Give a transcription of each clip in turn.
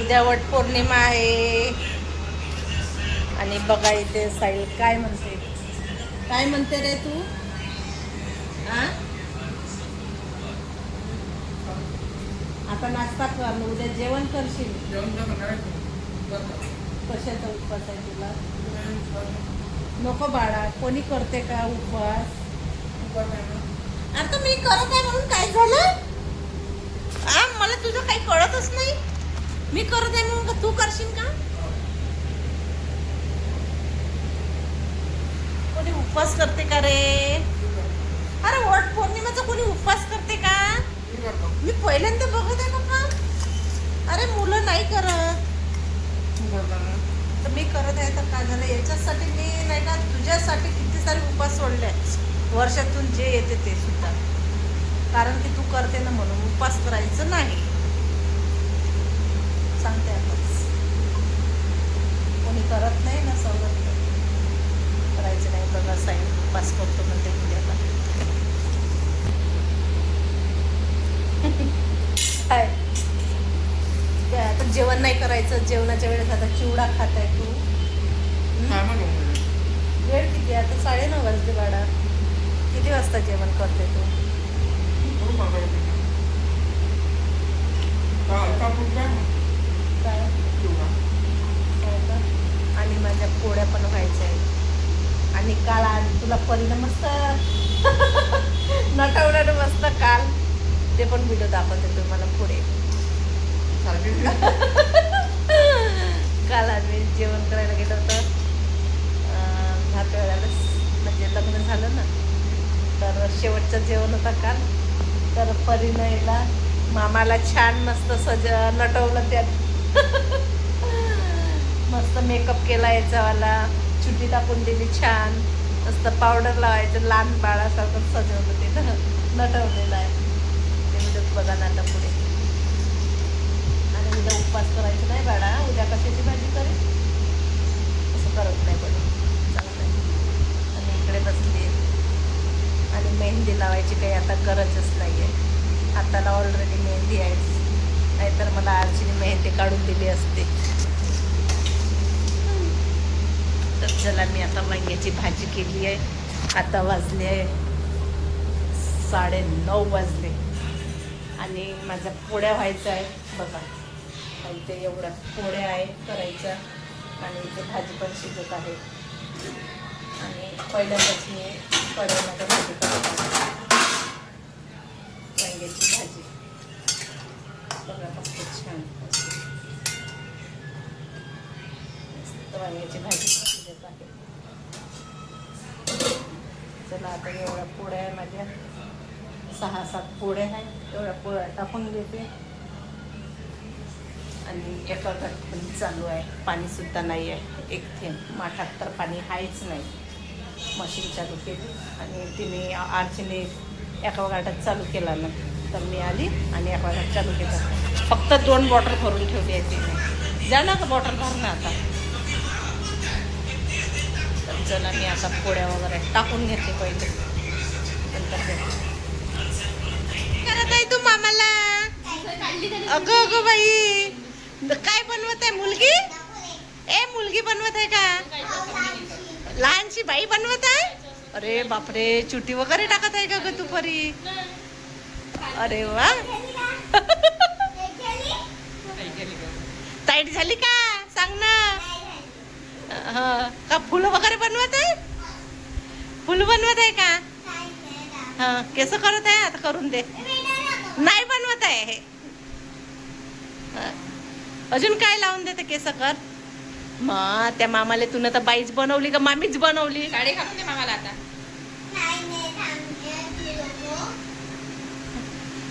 उद्या वट पौर्णिमा आहे. आणि बघा इथे साईल काय म्हणते? काय म्हणते रे तू? आ? आता नाश्ता कर मग उद्या जेवण करशील. कशाचा उपवास आहे तुला? नको बाळा कोणी करते का उपवास? आता मी करत आहे म्हणून काय झालं आ मला तुझं काही कळतच नाही मी करत आहे मग तू करशील का? कोणी उपवास करते का रे? अरे वट पौर्णिमेचा कोणी उपवास करते का? मी पहिल्यांदा बघत आहे बाबा. अरे मुलं नाही करत. तर मी करत आहे तर काय झालं? याच्यासाठी मी नाही का तुझ्यासाठी किती सारे उपास सोडले वर्षातून जे येते ते सुद्धा. कारण की तू करते ना म्हणून उपास करायचं नाही. सांगते आताच कोणी करत नाही ना सवलत करायचं नाही बघा साईड उपास करतो म्हणते उद्याला. काय? आता जेवण नाही करायचं जेवणाच्या वेळेस आता चिवडा खात आहे तू हं? वेळ किती? आहे? आता साडे नऊ वाजले बाळा. किती वाजता जेवण करते तू काय हो का? आणि माझ्या पोळ्या पण व्हायच्या आहेत आणि काल आज तुला परीनं मस्त. नटवल्यानं मस्त काल. ते पण व्हिडिओ दाखवते तुम्हाला पुढे. काल आम्ही जेवण करायला गेलो तर अं, दहा म्हणजे लग्न झालं ना. तर शेवटचं जेवण होतं काल. तर परिणयला मामाला छान मस्त सज नटवलं त्यात. मस्त मेकअप केला याचावाला चुटी टाकून दिली छान. मस्त पावडर लावायचं लहान बाळासारखं सजवलं ते ना नटवलेलं आहे. ते व्हिडिओ बघा ना आता पुढे. आणि उद्या उपवास करायचं नाही बाळा उद्या कशाची भाजी करेल? असं करत नाही पण चांगलं आहे. आणि इकडे बसली. आणि मेहंदी लावायची काही आता गरजच नाही आहे हाताला ऑलरेडी मेहंदी आहेच नाहीतर मला आजीने मेहंदी काढून दिली असते. तर चला मी आता वांग्याची भाजी केली आहे. आता वाजले आहे साडे नऊ वाजले. आणि माझ्या पोळ्या व्हायचा आहे बघा आणि ते एवढ्या पोळ्या आहे करायच्या. आणि इथे भाजी पण शिजत आहे. आणि पहिल्यांदाच मी कढईमध्ये भाजी करत वांग्याची भाजी शिजत आहे. चला आता एवढ्या पोळ्या आहे माझ्या सहा सात पोळ्या आहेत. एवढ्या पोळ्या टाकून देते. आणि एका गठ्ठण चालू आहे. पाणीसुद्धा नाही आहे. एक थेंब. माठात तर पाणी आहेच नाही. मशीन चालू केली. आणि तिने आरचीने एका गाठात चालू केला ना तर मी आली आणि एका गाठ चालू केला. फक्त दोन बॉटल भरून ठेवली आहे तिने. जा ना का बॉटल भर ना आता. तर चला आता पोळ्या वगैरे टाकून घेते पहिले. करत आहे तू मामाला अगं अगं बाई काय बनवत आहे मुलगी? ए मुलगी बनवत आहे का? लहानशी बाई बनवत आहे? अरे बापरे चुटी वगैरे टाकत आहे का ग तू परी? अरे वा. टाईट झाली का? सांग ना. का फुलं वगैरे बनवत आहे? फुलं बनवत आहे का? हा केस करत आहे? आता करून दे. नाही बनवत आहे हे. अजून काय लावून देते केस कर? मा त्या मामाला तुनं तर बाईच बनवली का मामीच बनवली? साडी घालून दे मामाला आता.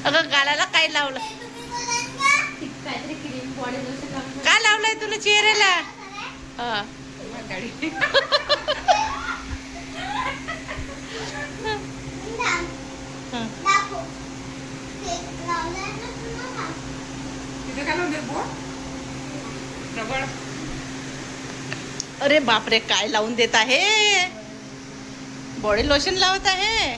अगं गालाला काय लावलं? काय लावलंय तुला चेहऱ्याला? हा. सकाळी. तिथे काय लावून रबड अरे बापरे काय लावून देत आहे? बॉडी लोशन लावत आहे?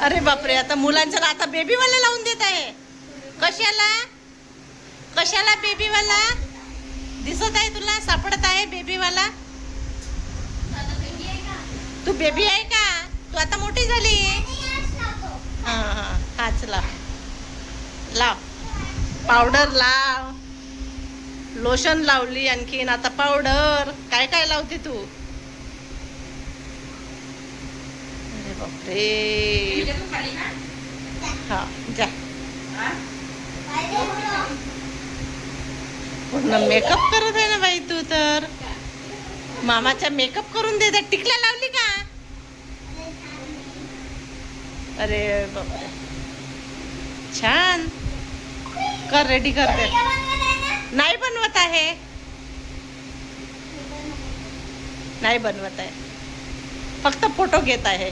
अरे बापरे आता मुलांच्या आता बेबीवाला लावून देत आहे. कशाला? कशाला बेबीवाला? दिसत आहे तुला? सापडत आहे बेबीवाला? तू बेबी आहे का? तू आता मोठी झाली? हा हा. हाच लाव. लाव. पावडर लाव. लोशन लावली आणखीन. आता पावडर. काय काय लावते तू? अरे बापरे. हा जा. पूर्ण मेकअप करत आहे ना बाई तू तर. मामाचा मेकअप करून दे टिकल्या लावली का? अरे बापरे. छान. कर रेडी करते नाही बनवत आहे. नाही बनवत आहे. फक्त फोटो घेत आहे.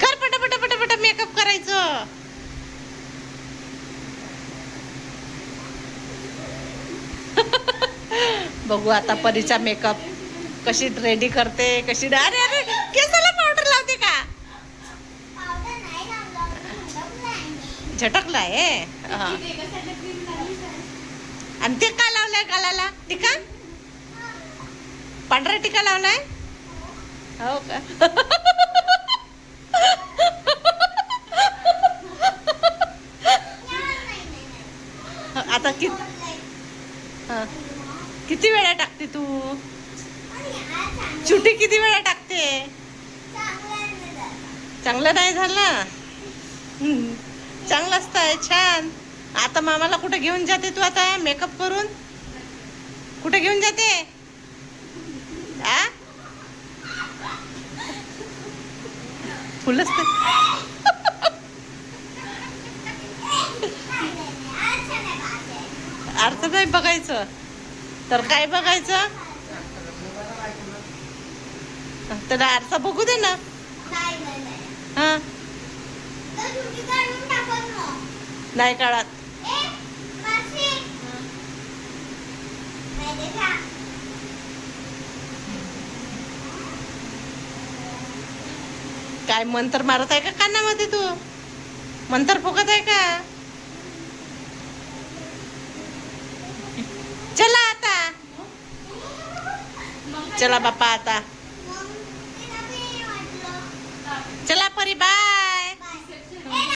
कर पट पट पट पट मेकअप करायचं. बघू आता परीचा मेकअप कशी रेडी करते कशी अरे अरे केसाला पावडर लावते का? झटकला आहे आहे. आणि ते का लावलंय गालाला टिका पांढरा टिका लावलाय? हो का? आता कि हां. किती वेळा टाकते तू? चुटी किती वेळा टाकते? चांगलं नाही झालं. चांगलं असतंय छान. आता मामाला कुठे घेऊन जाते तू आता? मेकअप करून? कुठे घेऊन जाते? आ? फुलच अर्थ नाही बघायचं. तर काय बघायचं? तर आरसा बघू दे ना. हा? नाही काळात काय मंतर मारत आहे का कानामध्ये तू? मंतर फुकत आहे का? चला आता